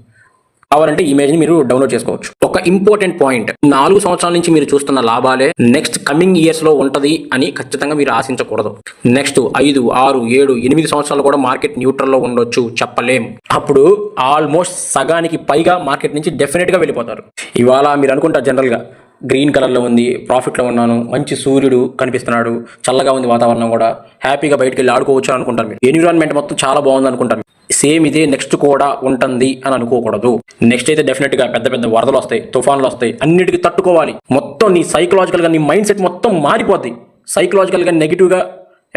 A: కావాలంటే ఇమేజ్ని మీరు డౌన్లోడ్ చేసుకోవచ్చు. ఒక ఇంపార్టెంట్ పాయింట్ నాలుగు సంవత్సరాల నుంచి మీరు చూస్తున్న లాభాలే నెక్స్ట్ కమింగ్ ఇయర్స్లో ఉంటది అని ఖచ్చితంగా మీరు ఆశించకూడదు. నెక్స్ట్ ఐదు ఆరు ఏడు ఎనిమిది సంవత్సరాలు కూడా మార్కెట్ న్యూట్రల్లో ఉండొచ్చు చెప్పలేం. అప్పుడు ఆల్మోస్ట్ సగానికి పైగా మార్కెట్ నుంచి డెఫినెట్గా వెళ్ళిపోతారు. ఇవాళ మీరు అనుకుంటారు జనరల్గా గ్రీన్ కలర్లో ఉంది ప్రాఫిట్లో ఉన్నాను మంచి సూర్యుడు కనిపిస్తున్నాడు చల్లగా ఉంది వాతావరణం కూడా. హ్యాపీగా బయటికి వెళ్ళి ఆడుకోవచ్చు అని మీరు. ఎన్విరాన్మెంట్ మొత్తం చాలా బాగుంది అనుకుంటాను సేమ్ ఇదే నెక్స్ట్ కూడా ఉంటుంది అని అనుకోకూడదు. నెక్స్ట్ అయితే డెఫినెట్గా పెద్ద పెద్ద వరదలు వస్తాయి తుఫాన్లు వస్తాయి అన్నిటికీ తట్టుకోవాలి. మొత్తం నీ సైకలాజికల్గా నీ మైండ్ సెట్ మొత్తం మారిపోద్ది. సైకలాజికల్గా నెగిటివ్గా నెగిటివ్గా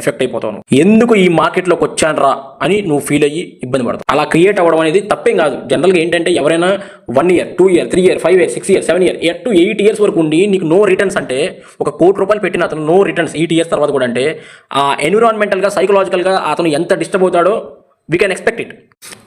A: ఎఫెక్ట్ అయిపోతావు ఎందుకు ఈ మార్కెట్లోకి వచ్చానరా అని నువ్వు ఫీల్ అయ్యి ఇబ్బంది పడతావు. అలా క్రియేట్ అవ్వడం అనేది తప్పేం కాదు. జనరల్గా ఏంటంటే ఎవరైనా one year two year three year five year six year seven year eight to eight years వరకు ఉండి నీకు నో రిటర్న్స్ అంటే ఒక కోటి రూపాయలు పెట్టిన అతను నో రిటర్న్స్ ఎయిట్ ఇయర్స్ తర్వాత కూడా అంటే ఆ ఎన్విరాన్మెంటల్గా సైకలాజికల్గా అతను ఎంత డిస్టర్బ్ అవుతాడో వీ కెన్ ఎక్స్పెక్ట్ ఇట్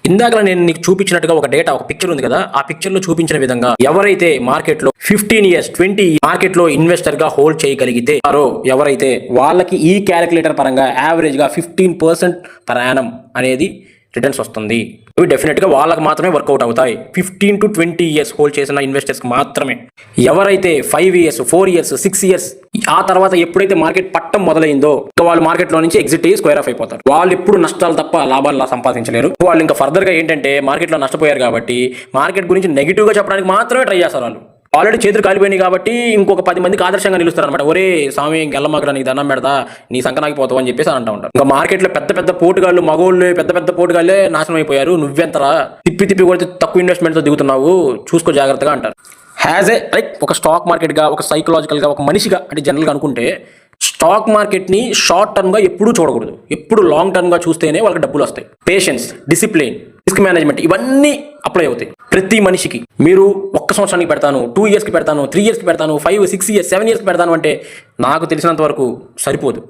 A: ఇందాక నేను నీకు చూపించినట్టుగా ఒక డేటా ఒక పిక్చర్ ఉంది కదా ఆ పిక్చర్లో చూపించిన విధంగా ఎవరైతే మార్కెట్లో ఫిఫ్టీన్ ఇయర్స్ ట్వంటీ మార్కెట్లో ఇన్వెస్టర్గా హోల్డ్ చేయగలిగితే వారో ఎవరైతే వాళ్ళకి ఈ క్యాలిక్యులేటర్ పరంగా యావరేజ్గా ఫిఫ్టీన్ పర్సెంట్ పర్ అనేది రిటర్న్స్ వస్తుంది. ఇవి డెఫినెట్గా వాళ్ళకి మాత్రమే వర్కౌట్ అవుతాయి. Fifteen to twenty years hold చేసిన ఇన్వెస్టర్స్కి మాత్రమే. ఎవరైతే five years four years six years ఆ తర్వాత ఎప్పుడైతే మార్కెట్ పట్టం మొదలైందో ఇంకా వాళ్ళు మార్కెట్లో నుంచి ఎగ్జిట్ అయ్యి స్క్వేర్ ఆఫ్ అయిపోతారు. వాళ్ళు ఎప్పుడు నష్టాలు తప్ప లాభాలు సంపాదించలేరు. వాళ్ళు ఇంకా ఫర్దర్గా ఏంటంటే మార్కెట్లో నష్టపోయారు కాబట్టి మార్కెట్ గురించి నెగిటివ్గా చెప్పడానికి మాత్రమే ట్రై చేస్తారు వాళ్ళు. ఆల్రెడీ చేతులు కాలిపోయినాయి కాబట్టి ఇంకొక పది మందికి ఆదర్శంగా నిలుస్తారు అనమాట ఒరే స్వామి గెల్లమాకరా నీకు దండం పెడతా నీ సంకనాగిపోతావు అని చెప్పేసి అంటూ ఉంటారు. ఇంకా మార్కెట్లో పెద్ద పెద్ద పోటుగాళ్ళు మగోళ్ళు పెద్ద పెద్ద పోటుగాళ్ళే నాశనం అయిపోయారు. నువ్వెంతరా? తిప్పి తిప్పి కొడితే తక్కువ ఇన్వెస్ట్మెంట్తో దిగుతున్నావు. చూసుకో జాగ్రత్తగా అంటారు. హ్యాజ్ ఏ లైక్ ఒక స్టాక్ మార్కెట్గా ఒక సైకలాజికల్గా ఒక మనిషిగా అంటే జనరల్గా అనుకుంటే స్టాక్ మార్కెట్ని షార్ట్ టర్మ్గా ఎప్పుడూ చూడకూడదు. ఎప్పుడు లాంగ్ టర్మ్గా చూస్తేనే వాళ్ళకి డబ్బులు వస్తాయి. పేషెన్స్ డిసిప్లిన్ రిస్క్ మేనేజ్మెంట్ ఇవన్నీ అప్లై అవుతాయి. ప్రతి మనిషికి. మీరు ఒక్క సంవత్సరానికి పెడతాను టూ ఇయర్స్కి పెడతాను త్రీ ఇయర్స్కి పెడతాను ఫైవ్ సిక్స్ ఇయర్స్ సెవెన్ ఇయర్స్కి పెడతాను అంటే నాకు తెలిసినంత వరకు సరిపోదు.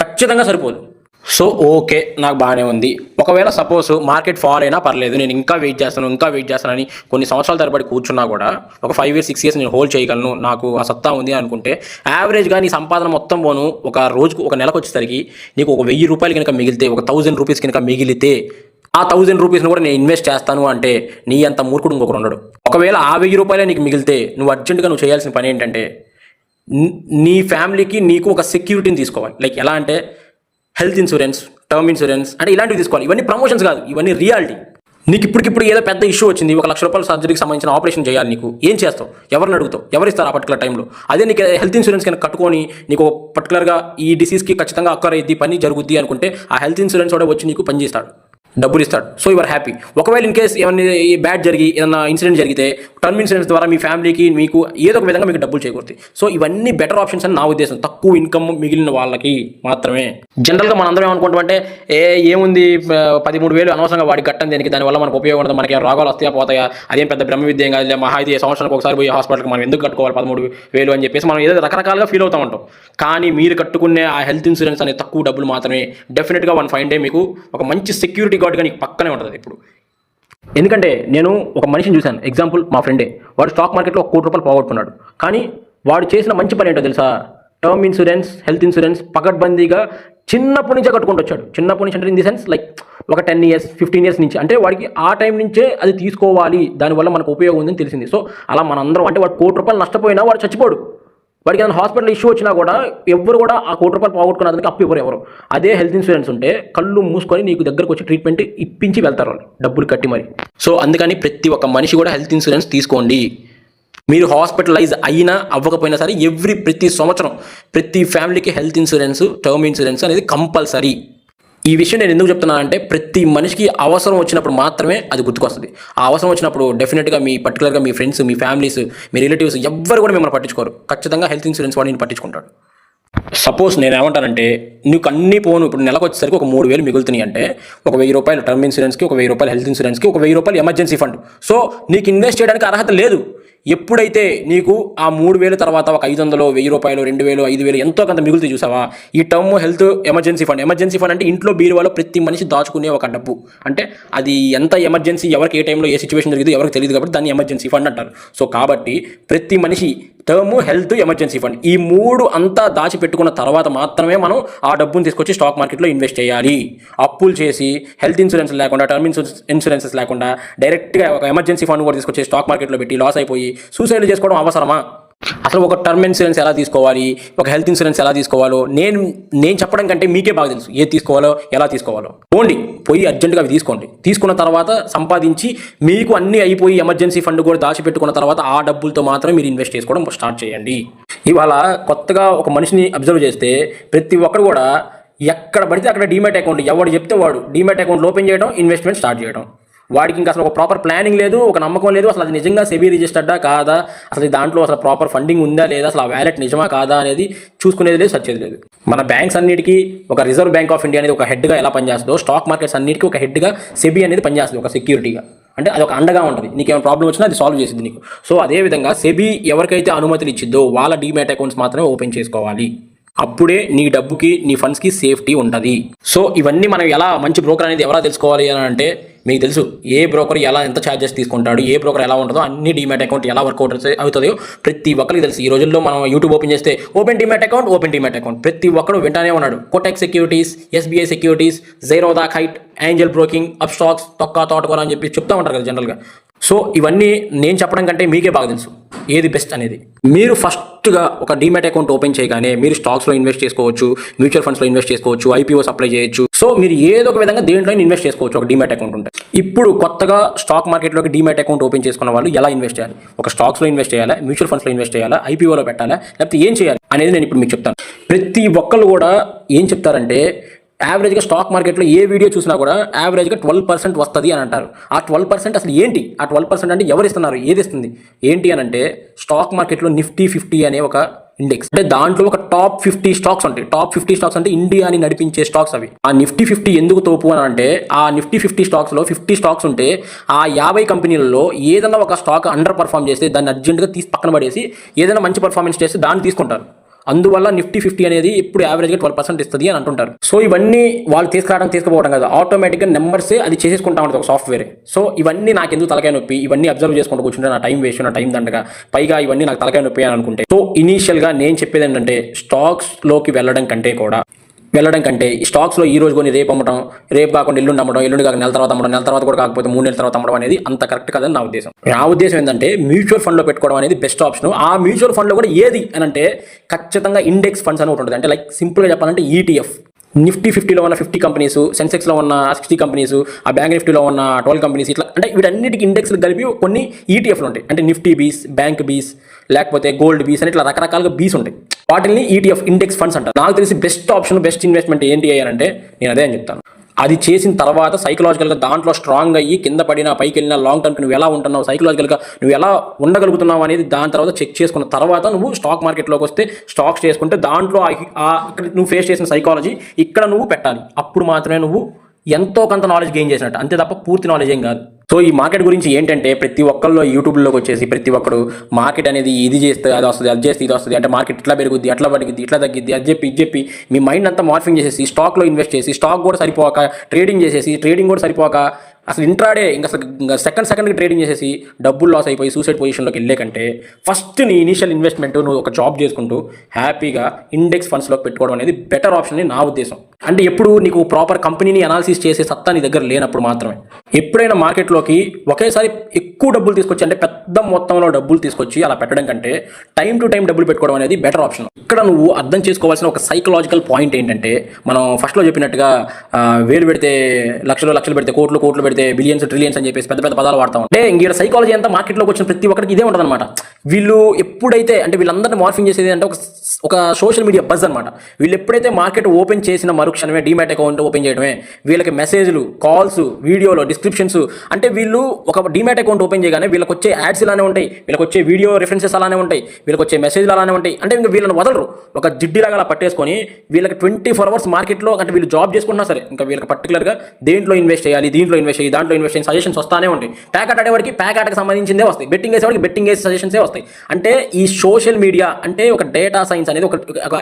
A: ఖచ్చితంగా సరిపోదు. సో ఓకే నాకు బాగానే ఉంది. ఒకవేళ సపోజ్ మార్కెట్ ఫాల్ అయినా పర్లేదు నేను ఇంకా వెయిట్ చేస్తాను ఇంకా వెయిట్ చేస్తానని కొన్ని సంవత్సరాల తరబడి కూర్చున్నా కూడా ఒక ఫైవ్ ఇయర్స్ సిక్స్ ఇయర్స్ నేను హోల్డ్ చేయగలను నాకు ఆ సత్తా ఉంది అనుకుంటే యావరేజ్గా నీ సంపాదన మొత్తం పోను ఒక రోజుకు ఒక నెలకు వచ్చేసరికి నీకు ఒక వెయ్యి రూపాయలు కనుక మిగిలితే ఒక థౌజండ్ రూపీస్ కనుక మిగిలితే ఆ థౌజండ్ రూపీస్ని కూడా నేను ఇన్వెస్ట్ చేస్తాను అంటే నీ అంత మూర్ఖుడు ఇంకొకరు ఉండడు. ఒకవేళ ఆ వెయ్యి రూపాయలే నీకు మిగిలితే నువ్వు అర్జెంటుగా నువ్వు చేయాల్సిన పని ఏంటంటే నీ- నీ ఫ్యామిలీకి నీకు ఒక సెక్యూరిటీని తీసుకోవాలి. లైక్ ఎలా అంటే హెల్త్ ఇన్సూరెన్స్ టర్మ్ ఇన్సూరెన్స్ అంటే ఇలాంటివి తీసుకోవాలి. ఇవన్నీ ప్రమోషన్స్ కాదు ఇవన్నీ రియాలిటీ. నీకు ఇప్పటికిప్పుడు ఏదో పెద్ద ఇష్యూ వచ్చింది ఒక లక్ష రూపాయల సర్జరీకి సంబంధించిన ఆపరేషన్ చేయాలి నీకు ఏం చేస్తావు? ఎవరిని అడుగుతావు? ఎవరు ఇస్తారు ఆ పర్టికులర్ టైంలో అదే నీకు హెల్త్ ఇన్సూరెన్స్ కనుక కట్టుకొని నీకు పర్టికులర్గా ఈ డిసీజ్కి ఖచ్చితంగా అక్కర్ అయ్యింది పని జరుగుద్ది అనుకుంటే ఆ హెల్త్ ఇన్సూరెన్స్ కూడా వచ్చి నీకు పని చేస్తాడు. డబ్బులు ఇస్తాడు. సో యువర్ హ్యాపీ ఒకవేళ ఇన్ కేస్ ఏమైనా బ్యాడ్ జరిగి ఏదైనా ఇన్సిడెంట్ జరిగితే టర్మ్ ఇన్సూరెన్స్ ద్వారా మీ ఫ్యామిలీకి మీకు ఏదో ఒక విధంగా మీకు డబ్బులు చేకూరుతాయి. సో ఇవన్నీ బెటర్ ఆప్షన్స్ అని నా ఉద్దేశం. తక్కువ ఇన్కమ్ మిగిలిన వాళ్ళకి మాత్రమే. జనరల్గా మనం అందరం ఏమనుకుంటామంటే ఏ ఏముంది పదిమూడు వేలు అనవసరంగా వాడి కట్టం దేనికి దానివల్ల మనకు ఉపయోగం ఉండదు మనకి రోగాలు వస్తాయా పోతాయా అదేం పెద్ద బ్రహ్మ విద్య ఏం కాదు మహా అయితే సంవత్సరానికి ఒకసారి పోయి హాస్పిటల్కి మనం ఎందుకు కట్టుకోవాలి పదమూడు వేలు అని చెప్పేసి మనం ఏదో రకరకాలుగా ఫీల్ అవుతా ఉంటాం. కానీ మీరు కట్టుకునే ఆ హెల్త్ ఇన్సూరెన్స్ అనే తక్కువ డబ్బులు మాత్రమే డెఫినెట్గా వన్ ఫైన్ డే మీకు ఒక మంచి సెక్యూరిటీ గార్డ్గా నీకు పక్కనే ఉంటుంది ఇప్పుడు. ఎందుకంటే నేను ఒక మనిషిని చూశాను. ఎగ్జాంపుల్ మా ఫ్రెండే వాడు స్టాక్ మార్కెట్లో ఒక కోటి రూపాయలు పోగొట్టుకున్నాడు. కానీ వాడు చేసిన మంచి పని ఏంటో తెలుసా? టర్మ్ ఇన్సూరెన్స్ హెల్త్ ఇన్సూరెన్స్ పకడ్బందీగా చిన్నప్పటి నుంచే కట్టుకుంటూ వచ్చాడు. చిన్నప్పటి నుంచి అంటే ఇన్ ది సెన్స్ లైక్ ఒక టెన్ ఇయర్స్ ఫిఫ్టీన్ ఇయర్స్ నుంచి. అంటే వాడికి ఆ టైం నుంచే అది తీసుకోవాలి. దానివల్ల మనకు ఉపయోగం ఉందని తెలిసింది. సో అలా మనందరం అంటే వాడు కోటి రూపాయలు నష్టపోయినా వాడు చచ్చిపోడు. వాడికి ఏదైనా హాస్పిటల్ ఇష్యూ వచ్చినా కూడా ఎవరు కూడా ఆ కోటి రూపాయలు పోగొట్టుకున్న అప్పు ఇవ్వరు ఎవరు. అదే హెల్త్ ఇన్సూరెన్స్ ఉంటే కళ్ళు మూసుకొని నీకు దగ్గరకు వచ్చి ట్రీట్మెంట్ ఇప్పించి వెళ్తారు వాళ్ళు. డబ్బులు కట్టి మరి. సో అందుకని ప్రతి ఒక్క మనిషి కూడా హెల్త్ ఇన్సూరెన్స్ తీసుకోండి. మీరు హాస్పిటలైజ్ అయినా అవ్వకపోయినా సరే ఎవ్రీ ప్రతి సంవత్సరం ప్రతి ఫ్యామిలీకి హెల్త్ ఇన్సూరెన్స్ టర్మ్ ఇన్సూరెన్స్ అనేది కంపల్సరీ. ఈ విషయం నేను ఎందుకు చెప్తున్నానంటే ప్రతి మనిషికి అవసరం వచ్చినప్పుడు మాత్రమే అది గుర్తుకొస్తుంది. ఆ అవసరం వచ్చినప్పుడు డెఫినెట్గా మీ పర్టికులర్గా మీ ఫ్రెండ్స్ మీ ఫ్యామిలీస్ మీ రిలేటివ్స్ ఎవ్వరు కూడా మిమ్మల్ని పట్టించుకోరు. ఖచ్చితంగా హెల్త్ ఇన్సూరెన్స్ వాడిని పట్టించుకుంటాడు. సపోజ్ నేను ఏమంటానంటే నీకు అన్ని పోను ఇప్పుడు నెలకు వచ్చేసరికి ఒక మూడు వేలు మిగులుతున్నాయి అంటే ఒక వెయ్యి రూపాయలు టర్మ్ ఇన్సూరెన్స్కి ఒక వెయ్యి రూపాయలు హెల్త్ ఇన్సూరెన్స్కి ఒక వెయ్యి రూపాయలు ఎమర్జెన్సీ ఫండ్ సో నీకు ఇన్వెస్ట్ చేయడానికి అర్హత లేదు. ఎప్పుడైతే నీకు ఆ మూడు వేల తర్వాత ఒక ఐదు వందలు వెయ్యి రూపాయలు రెండు వేలు ఐదు వేలు ఎంతో కొంత మిగులుతూ చూసావా? ఈ term health emergency fund. Emergency fund అంటే ఇంట్లో బీరువాలో ప్రతి మనిషి దాచుకునే ఒక డబ్బు. అంటే అది ఎంత ఎమర్జెన్సీ ఎవరికి ఏ టైంలో ఏ సిచ్యువేషన్ జరిగిందో ఎవరికి తెలియదు కాబట్టి దాన్ని ఎమర్జెన్సీ ఫండ్ అంటారు. సో కాబట్టి ప్రతి మనిషి టర్మ్ హెల్త్ ఎమర్జెన్సీ ఫండ్. ఈ మూడు అంతా దాచిపెట్టుకున్న తర్వాత మాత్రమే మనం ఆ డబ్బును తీసుకొచ్చి స్టాక్ మార్కెట్లో ఇన్వెస్ట్ చేయాలి. అప్పులు చేసి హెల్త్ ఇన్సూరెన్స్ లేకుండా టర్మ్ ఇన్సూరెన్స్ ఇన్సూరెన్సెస్ లేకుండా డైరెక్ట్గా ఒక ఎమర్జెన్సీ ఫండ్ కూడా తీసుకొచ్చి స్టాక్ మార్కెట్లో పెట్టి లాస్ అయిపోయి సూసైడ్ చేసుకోవడం అవసరమా? అసలు ఒక టర్మ్ ఇన్సూరెన్స్ ఎలా తీసుకోవాలి? ఒక హెల్త్ ఇన్సూరెన్స్ ఎలా తీసుకోవాలో? నేను నేను చెప్పడం కంటే మీకే బాగా తెలుసు. ఏది తీసుకోవాలో ఎలా తీసుకోవాలో. పోండి. పోయి అర్జెంటుగా అవి తీసుకోండి. తీసుకున్న తర్వాత సంపాదించి మీకు అన్ని అయిపోయి ఎమర్జెన్సీ ఫండ్ కూడా దాచిపెట్టుకున్న తర్వాత ఆ డబ్బులతో మాత్రమే మీరు ఇన్వెస్ట్ చేసుకోవడం స్టార్ట్ చేయండి. ఇవాళ కొత్తగా ఒక మనిషిని అబ్జర్వ్ చేస్తే ప్రతి ఒక్కరు కూడా ఎక్కడ పడితే అక్కడ డీమెట్ అకౌంట్ ఎవడు చెప్తే వాడు డీమెట్ అకౌంట్ ఓపెన్ చేయడం ఇన్వెస్ట్మెంట్ స్టార్ట్ చేయడం. వాడికి ఇంకా అసలు ఒక ప్రాపర్ ప్లానింగ్ లేదు ఒక నమ్మకం లేదు అసలు అది నిజంగా సెబీ రిజిస్టర్డా కాదా అసలు దాంట్లో అసలు ప్రాపర్ ఫండింగ్ ఉందా లేదా అసలు ఆ వ్యాలెట్ నిజమా కాదా అనేది చూసుకునేది లేదు సచ్చేది లేదు. మన బ్యాంక్స్ అన్నిటికీ ఒక రిజర్వ్ బ్యాంక్ ఆఫ్ ఇండియా అనేది ఒక హెడ్గా ఎలా పనిచేస్తుందో స్టాక్ మార్కెట్స్ అన్నిటికీ ఒక హెడ్గా సెబీ అనేది పనిచేస్తుంది ఒక సెక్యూరిటీగా అంటే అది ఒక అండగా ఉంటుంది. నీకు ఏమైనా ప్రాబ్లం వచ్చినా అది సాల్వ్ చేసింది నీకు. సో అదేవిధంగా సెబీ ఎవరికైతే అనుమతులు ఇచ్చిద్దో వాళ్ళ డీమ్యాట్ అకౌంట్స్ మాత్రమే ఓపెన్ చేసుకోవాలి. అప్పుడే నీ డబ్బుకి నీ ఫండ్స్కి సేఫ్టీ ఉంటుంది. సో ఇవన్నీ మనం ఎలా మంచి బ్రోకర్ అనేది ఎవరా తెలుసుకోవాలి అని అంటే మీకు తెలుసు ఏ బ్రోకర్ ఎలా ఎంత ఛార్జెస్ తీసుకుంటాడు ఏ బ్రోకర్ ఎలా ఉంటుందో అన్ని డిమెట్ అకౌంట్ ఎలా వర్కౌట్ అవుతుందో ప్రతి ఒక్కరికి తెలుసు. ఈ రోజుల్లో మనం యూట్యూబ్ ఓపెన్ చేస్తే open demat account open demat account ప్రతి ఒక్కరు వింటానే ఉన్నాడు. Kotak securities SBI securities Zerodha height Angel broking up stocks తొక్క తోటకూర అని చెప్పి చెప్తా ఉంటారు కదా జనరల్గా సో ఇవన్నీ నేను చెప్పడం కంటే మీకే బాగా తెలుసు. ఏది బెస్ట్ అనేది. మీరు ఫస్ట్గా ఒక డీమెట్ అకౌంట్ ఓపెన్ చేయగానే మీరు స్టాక్స్లో ఇన్వెస్ట్ చేసుకోవచ్చు మ్యూచువల్ ఫండ్స్లో ఇన్వెస్ట్ చేసుకోవచ్చు ఐపీఓస్ అప్లై చేయొచ్చు. సో మీరు ఏదో ఒక విధంగా దేంట్లో ఇన్వెస్ట్ చేసుకోవచ్చు ఒక డీమ్యాట్ అకౌంట్ ఉంటే. ఇప్పుడు కొత్తగా స్టాక్ మార్కెట్లోకి డీమెట్ అకౌంట్ ఓపెన్ చేసుకున్న వాళ్ళు ఎలా ఇన్వెస్ట్ చేయాలి? ఒక స్టాక్స్లో ఇన్వెస్ట్ చేయాలా? మ్యూచువల్ ఫండ్స్లో ఇన్వెస్ట్ చేయాలా? ఐపీఓలో పెట్టాలా? లేకపోతే ఏం చేయాలి? అనేది నేను ఇప్పుడు మీకు చెప్తాను. ప్రతి ఒక్కళ్ళు కూడా ఏం చెప్తారంటే యావరేజ్గా స్టాక్ మార్కెట్లో ఏ వీడియో చూసినా కూడా యావరేజ్గా ట్వెల్వ్ పర్సెంట్ వస్తుంది అని అంటారు. ఆ ట్వెల్వ్ పర్సెంట్ అసలు ఏంటి? ఆ ట్వెల్వ్ పర్సెంట్ అంటే ఎవరు ఇస్తున్నారు? ఏది ఇస్తుంది? ఏంటి అని అంటే స్టాక్ మార్కెట్లో నిఫ్టీ ఫిఫ్టీ అనే ఒక ఇండెక్స్ అంటే దాంట్లో ఒక టాప్ ఫిఫ్టీ స్టాక్స్ ఉంటాయి. టాప్ ఫిఫ్టీ స్టాక్స్ అంటే ఇండియాని నడిపించే స్టాక్స్ అవి. ఆ నిఫ్టీ ఫిఫ్టీ ఎందుకు తోపు అని అంటే ఆ నిఫ్టీ ఫిఫ్టీ స్టాక్స్లో ఫిఫ్టీ స్టాక్స్ ఉంటే ఆ యాభై కంపెనీలలో ఏదైనా ఒక స్టాక్ అండర్ పర్ఫామ్ చేస్తే దాన్ని అర్జెంట్గా తీసి పక్కన పడేసి ఏదైనా మంచి పర్ఫార్మెన్స్ చేస్తే దాన్ని తీసుకుంటారు. అందువల్ల నిఫ్టీ ఫిఫ్టీ అనేది ఇప్పుడు యావరేజ్గా ట్వెల్వ్ పర్సెంట్ ఇస్తుంది అని అంటుంటారు. సో ఇవన్నీ వాళ్ళు తీసుకురావడం తీసుకుపోవడం కదా. ఆటోమేటిక్గా నెంబర్సే అది చేసేసుకుంటా ఉంటుంది ఒక సాఫ్ట్వేర్ సో ఇవన్నీ నాకు ఎందుకు తలకాయ నొప్పి? ఇవన్నీ అబ్జర్వ్ చేసుకుంటూ కూర్చుంటే నా టైం వేస్ట్ నా టైం దండగా. పైగా ఇవన్నీ నాకు తలకాయ నొప్పి అని అనుకుంటే. సో ఇనీషియల్గా నేను చెప్పేది ఏంటంటే స్టాక్స్లోకి వెళ్ళడం కంటే కూడా వెళ్ళడం కంటే ఈ స్టాక్స్లో ఈ రోజు కొని రేపు అమ్మడం రేపు కాకుండా ఎల్లుండి అమ్మడం ఎల్లుండి కాక నెల తర్వాత అమ్మడం నెల తర్వాత కూడా కాకపోతే మూడు నెలల తర్వాత అమ్మడం అనేది అంత కరెక్ట్ కాదని నా ఉద్దేశం. నా ఉద్దేశం ఏంటంటే మ్యూచువల్ ఫండ్లో పెట్టుకోవడం అనేది బెస్ట్ ఆప్షన్. ఆ మ్యూచువల్ ఫండ్లో కూడా ఏది అని అంటే ఖచ్చితంగా ఇండెక్స్ ఫండ్స్ అని ఒకటి ఉంటుంది. అంటే లైక్ సింపుల్గా చెప్పాలంటే ఈటీఎఫ్ నిఫ్టీ ఫిఫ్టీలో ఉన్న ఫిఫ్టీ కంపెనీస్ సెన్సెక్స్లో ఉన్న సిక్స్టీ కంపెనీస్ ఆ బ్యాంక్ నిఫ్టీలో ఉన్న ట్వెల్వ్ కంపెనీస్ ఇట్లా అంటే వీటన్నిటికి ఇండెక్స్లు కలిపి కొన్ని ఈటీఎఫ్లు ఉంటాయి. అంటే నిఫ్టీ బీస్ బ్యాంక్ బీస్ లేకపోతే గోల్డ్ బీస్ అని ఇట్లా రకరకాలుగా బీస్ ఉంటాయి. వాటిని ఈటీఎఫ్ ఇండెక్స్ ఫండ్స్ అంటారు. నాకు తెలిసి బెస్ట్ ఆప్షన్ బెస్ట్ ఇన్వెస్ట్మెంట్ ఏంటి అంటే నేను అదే అని చెప్తాను. అది చేసిన తర్వాత సైకలాజికల్గా దాంట్లో స్ట్రాంగ్ అయ్యి కింద పడినా పైకి వెళ్ళినా లాంగ్ టర్మ్కి నువ్వు ఎలా ఉంటున్నావు సైకలాజికల్గా నువ్వు ఎలా ఉండగలుగుతున్నావు అనేది దాని తర్వాత చెక్ చేసుకున్న తర్వాత నువ్వు స్టాక్ మార్కెట్లోకి వస్తే స్టాక్స్ చేసుకుంటే దాంట్లో ఇక్కడ నువ్వు ఫేస్ చేసిన సైకాలజీ ఇక్కడ నువ్వు పెట్టాలి. అప్పుడు మాత్రమే నువ్వు ఎంతో కొంత నాలెడ్జ్ గెయిన్ చేసినట్టు. అంతే తప్ప పూర్తి నాలెడ్జ్ ఏం కాదు. సో ఈ మార్కెట్ గురించి ఏంటంటే ప్రతి ఒక్కళ్ళు యూట్యూబ్లోకి వచ్చేసి ప్రతి ఒక్కడు మార్కెట్ అనేది ఇది చేస్తే అది వస్తుంది అది చేస్తే ఇది వస్తుంది అంటే మార్కెట్ ఇట్లా పెరుగుద్ది అట్లా పడిగిద్ది ఇట్లా తగ్గిద్ది అది చెప్పి ఇది చెప్పి మీ మైండ్ అంతా మార్ఫింగ్ చేసేసి స్టాక్లో ఇన్వెస్ట్ చేసి స్టాక్ కూడా సరిపోక ట్రేడింగ్ చేసేసి ట్రేడింగ్ కూడా సరిపోక అసలు ఇంట్రాడే ఇంకా అసలు ఇంకా సెకండ్ సెకండ్కి ట్రేడింగ్ చేసేసి డబ్బులు లాస్ అయిపోయి సూసైడ్ పొజిషన్లోకి వెళ్ళే కంటే ఫస్ట్ నీ ఇనిషియల్ ఇన్వెస్ట్మెంట్ నువ్వు ఒక జాబ్ చేసుకుంటూ హ్యాపీగా ఇండెక్స్ ఫండ్స్లో పెట్టుకోవడం అనేది బెటర్ ఆప్షన్ అని నా ఉద్దేశం. అంటే ఎప్పుడు నీకు ప్రాపర్ కంపెనీని అనాలిసిస్ చేసే సత్తా నీ దగ్గర లేనప్పుడు మాత్రమే. ఎప్పుడైనా మార్కెట్లోకి ఒకేసారి ఎక్కువ డబ్బులు తీసుకొచ్చి అంటే పెద్ద మొత్తంలో డబ్బులు తీసుకొచ్చి అలా పెట్టడం కంటే టైం టు టైం డబ్బులు పెట్టుకోవడం అనేది బెటర్ ఆప్షన్ ఇక్కడ నువ్వు అర్థం చేసుకోవాల్సిన ఒక సైకలాజికల్ పాయింట్ ఏంటంటే మనం ఫస్ట్లో చెప్పినట్టుగా వేలు పెడితే లక్షలు లక్షలు పెడితే కోట్లు కోట్లు పెడితే బిలియన్స్ ట్రిలియన్స్ అని చెప్పేసి పెద్ద పెద్ద పదాలు వాడతాం అంటే ఇంక సైకాలజీ అంతా మార్కెట్లోకి వచ్చిన ప్రతి ఒక్కరికి ఇదే ఉంటుంది అనమాట వీళ్ళు ఎప్పుడైతే అంటే వీళ్ళందరినీ మార్ఫింగ్ చేసేది అంటే ఒక ఒక సోషల్ మీడియా బజ్ అనమాట వీళ్ళు ఎప్పుడైతే మార్కెట్ ఓపెన్ చేసిన మరుక్షణమే డీమ్యాట్ అకౌంట్ ఓపెన్ చేయడమే. వీళ్ళకి మెసేజ్లు కాల్స్ వీడియోలో డిస్క్రిప్షన్స్ అంటే వీళ్ళు ఒక డీమ్యాట్ అకౌంట్ ఓపెన్ చేయగానే వీళ్ళకి వచ్చే యాడ్స్ ఇలానే ఉంటాయి. వీళ్ళకి వచ్చే వీడియో రిఫరెన్సెస్ అలానే ఉంటాయి. వీళ్ళకి వచ్చే మెసేజ్లు అలానే ఉంటాయి. అంటే ఇంకా వీళ్ళని వదలరు. ఒక జిడ్డిలాగా అలా పట్టేసుకొని వీళ్ళకి ట్వంటీ ఫోర్ అవర్స్ మార్కెట్లో అంటే వీళ్ళు జాబ్ చేసుకున్నా సరే ఇంకా వీళ్ళకి పర్టికులర్గా దేంట్లో ఇన్వెస్ట్ చేయాలి దీంట్లో ఇన్వెస్ట్ చేయాలి దాంట్లో ఇన్వెస్ట్ చేయాలి సజెషన్స్ వస్తానే ఉంటాయి. ప్యాకెట్ ఆడేవాడికి ప్యాకెట్కి సంబంధించిందే వస్తాయి. బెట్టింగ్ వేసేవాడికి బెట్టింగ్ వేసే సజెషన్సే వస్తాయి. అంటే ఈ సోషల్ మీడియా అంటే ఒక డేటా సైన్స్ అనేది ఒక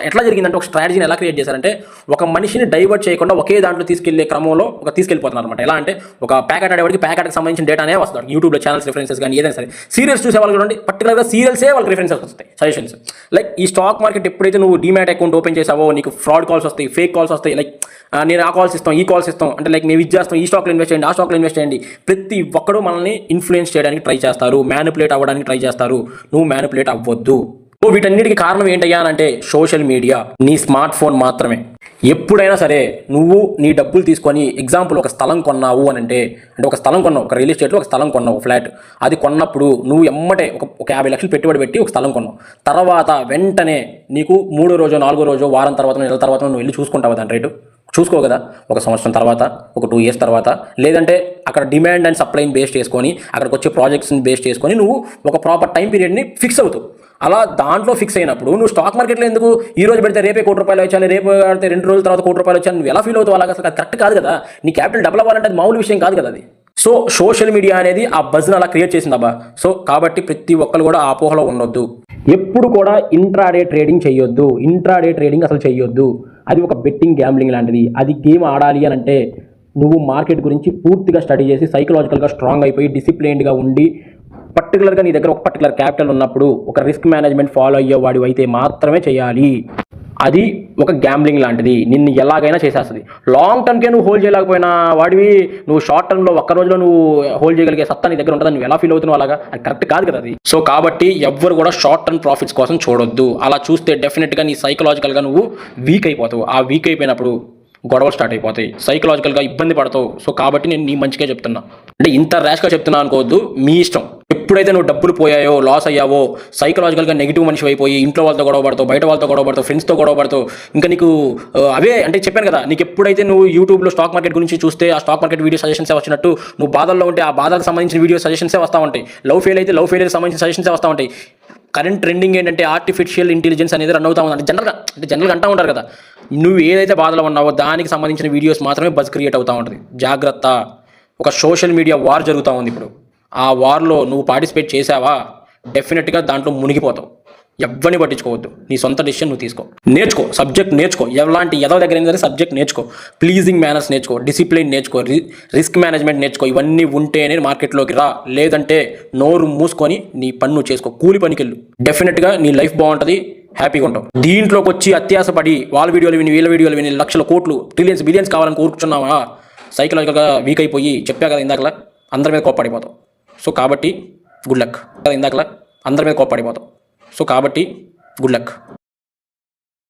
A: ఎట్లా జరిగిందంటే ఒక స్ట్రాటజీని ఎలా క్రియేట్ చేశారంటే ఒక మనిషి మనిషిని డైవర్ట్ చేయకుండా ఒకే దాంట్లో తీసుకెళ్ళే క్రమంలో ఒక తీసుకెళ్ళిపోతున్నారు అనమాట ఎలా అంటే ఒక ప్యాకెట్ ఆడేవాడికి ప్యాకెట్కి సంబంధించిన డేటానే వస్తుంది. యూట్యూబ్లో ఛానల్స్ రిఫరెన్సెస్ కానీ ఏదైనా సరే. సీరియల్స్ చూసే వాళ్ళు చూడండి పర్టికులర్గా సీరియల్సే వాళ్ళకి రిఫరెన్సెస్ వస్తాయి సజెషన్స్ లైక్ ఈ స్టాక్ మార్కెట్ ఎప్పుడైతే నువ్వు డీమ్యాట్ అకౌంట్ ఓపెన్ చేసావో నీకు ఫ్రాడ్ కాల్స్ వస్తాయి ఫేక్ కాల్స్ వస్తాయి లైక్ నేను ఆ కాల్స్ ఇస్తాం ఈ కాల్స్ ఇస్తాం అంటే లైక్ మేము ఇది చేస్తాం ఈ స్టాక్లో ఇన్వెస్ట్ చేయండి ఆ స్టాక్లో ఇన్వెస్ట్ చేయండి. ప్రతి ఒక్కడూ మనల్ని ఇన్ఫ్లుయెన్స్ చేయడానికి ట్రై చేస్తారు మ్యానిపులేట్ అవ్వడానికి ట్రై చేస్తారు. నువ్వు మ్యానిపులేట్ అవ్వద్దు. వీటన్నిటికి కారణం ఏంటయ్యా అని అంటే సోషల్ మీడియా. నీ స్మార్ట్ ఫోన్ మాత్రమే. ఎప్పుడైనా సరే నువ్వు నీ డబ్బులు తీసుకొని ఎగ్జాంపుల్ ఒక స్థలం కొన్నావు అని అంటే అంటే ఒక స్థలం కొన్నావు ఒక రియల్ ఎస్టేట్లో ఒక స్థలం కొన్నావు ఫ్లాట్. అది కొన్నప్పుడు నువ్వు ఎమ్మటే ఒక ఒక యాభై లక్షలు పెట్టుబడి పెట్టి ఒక స్థలం కొన్నావు. తర్వాత వెంటనే నీకు మూడో రోజు నాలుగో రోజు వారం తర్వాత నెల తర్వాత నువ్వు వెళ్ళి చూసుకుంటావు దాని రేటు? చూసుకో కదా. ఒక సంవత్సరం తర్వాత ఒక టూ ఇయర్స్ తర్వాత. లేదంటే అక్కడ డిమాండ్ అండ్ సప్లైని బేస్ చేసుకొని అక్కడికి వచ్చే ప్రాజెక్ట్స్ని బేస్ చేసుకొని నువ్వు ఒక ప్రాపర్ టైం పీరియడ్ని ఫిక్స్ అవుతావు. అలా దాంట్లో ఫిక్స్ అయినప్పుడు నువ్వు స్టాక్ మార్కెట్లో ఎందుకు ఈ రోజు పెడితే రేపే కోటి రూపాయలు వచ్చాలి రేపు పెడితే రెండు రోజుల తర్వాత కోటి రూపాయలు వచ్చాను నువ్వు ఎలా ఫీల్ అవుతావు? అలాగా అసలు కరెక్ట్ కాదు కదా. నీ క్యాపిటల్ డబుల్ అవ్వాలంటే అది మామూలు విషయం కాదు కదా అది. సో సోషల్ మీడియా అనేది ఆ బజ్ని అలా క్రియేట్ చేసిందబ్బా సో కాబట్టి ప్రతి ఒక్కరు కూడా ఆ అపోహలో ఉండొద్దు. ఎప్పుడు కూడా ఇంట్రాడే ట్రేడింగ్ చేయొద్దు. ఇంట్రాడే ట్రేడింగ్ అసలు చేయొద్దు. అది ఒక బెట్టింగ్ గ్యాంబ్లింగ్ లాంటిది. అది గేమ్ ఆడాలి అని అంటే నువ్వు మార్కెట్ గురించి పూర్తిగా స్టడీ చేసి సైకలాజికల్గా స్ట్రాంగ్ అయిపోయి డిసిప్లైన్డ్గా ఉండి పర్టికులర్గా నీ దగ్గర ఒక పర్టికులర్ క్యాపిటల్ ఉన్నప్పుడు ఒక రిస్క్ మేనేజ్మెంట్ ఫాలో అయ్యే వాడి అయితే మాత్రమే చేయాలి. అది ఒక గ్యాంబ్లింగ్ లాంటిది. నిన్ను ఎలాగైనా చేసేస్తుంది. లాంగ్ టర్మ్కే నువ్వు హోల్డ్ చేయలేకపోయినా వాడివి నువ్వు షార్ట్ టర్మ్లో ఒక్క రోజులో నువ్వు హోల్డ్ చేయగలిగే సత్తా నీ దగ్గర ఉంటుంది నువ్వు ఎలా ఫీల్ అవుతున్నావు అలాగా? అది కరెక్ట్ కాదు కదా అది. సో కాబట్టి ఎవ్వరు కూడా షార్ట్ టర్మ్ ప్రాఫిట్స్ కోసం చూడొద్దు. అలా చూస్తే డెఫినెట్గా నీ సైకలాజికల్గా నువ్వు వీక్ అయిపోతావు. ఆ వీక్ అయిపోయినప్పుడు గొడవలు స్టార్ట్ అయిపోతాయి. సైకలాజికల్గా ఇబ్బంది పడతావు. సో కాబట్టి నేను నీ మంచిగా చెప్తున్నా. అంటే ఇంత ర్యాష్గా చెప్తున్నా అనుకోవద్దు. మీ ఇష్టం. ఎప్పుడైతే నువ్వు డబ్బులు పోయాయో లాస్ అయ్యావో సైకలాజికల్గా నెగిటివ్ మనిషి అయిపోయి ఇంట్లో వాళ్ళతో గొడవ పడతావు బయట వాళ్ళతో గొడవ పడతావు ఫ్రెండ్స్తో గొడవ పడతావు ఇంకా నీకు అవే అంటే చెప్పాను కదా నీకు ఎప్పుడైతే నువ్వు యూట్యూబ్లో స్టాక్ మార్కెట్ గురించి చూస్తే ఆ స్టాక్ మార్కెట్ వీడియో సజెషన్సే వచ్చినట్టు నువ్వు బాధల్లో ఉంటే ఆ బాధలకు సంబంధించిన వీడియో సజెషన్సే వస్తూ ఉంటాయి. లవ్ ఫెయిల్ అయితే లవ్ ఫెయిల్ సంబంధించిన సజెషన్సే వస్తూ ఉంటాయి. కరెంట్ ట్రెండింగ్ ఏంటంటే ఆర్టిఫిషియల్ ఇంటెలిజెన్స్ అనేది రన్ అవుతా ఉంది. అంటే జనరల్గా అంటే జనరల్గా అంటూ ఉంటారు కదా. నువ్వు ఏదైతే బాధలో ఉన్నావో దానికి సంబంధించిన వీడియోస్ మాత్రమే బజ్ క్రియేట్ అవుతూ ఉంటుంది. జాగ్రత్త. ఒక సోషల్ మీడియా వార్ జరుగుతూ ఉంది ఇప్పుడు. ఆ వార్లో నువ్వు పార్టిసిపేట్ చేసావా డెఫినెట్గా దాంట్లో మునిగిపోతావు. ఎవరిని పట్టించుకోవద్దు. నీ సొంత డిసిషన్ నువ్వు తీసుకో. నేర్చుకో. సబ్జెక్ట్ నేర్చుకో. ఎలాంటి ఎదవ దగ్గర అయినా సరే సబ్జెక్ట్ నేర్చుకో. ప్లీజింగ్ మేనర్స్ నేర్చుకో. డిసిప్లిన్ నేర్చుకో. రి- రిస్క్ మేనేజ్మెంట్ నేర్చుకో. ఇవన్నీ ఉంటేనే మార్కెట్లోకి రా. లేదంటే నోరు మూసుకొని నీ పన్ను చేసుకో. కూలి పనికెళ్ళు. డెఫినెట్గా నీ లైఫ్ బాగుంటుంది. హ్యాపీగా ఉంటాం. దీంట్లోకి వచ్చి అత్యాసపడి వాళ్ళ వీడియోలు విని వీళ్ళ వీడియోలు విని లక్షల కోట్లు ట్రిలియన్స్ బిలియన్స్ కావాలని కోరుకున్నావా సైకలాజికల్గా వీక్ అయిపోయి చెప్పా కదా ఇందాకలా? అందరి మీద కోప్పడిపోతాం సో కాబట్టి గుడ్ లక్ ఇందాకలా? అందరి మీద కోప్పడిపోతాం సో కాబట్టి గుడ్ లక్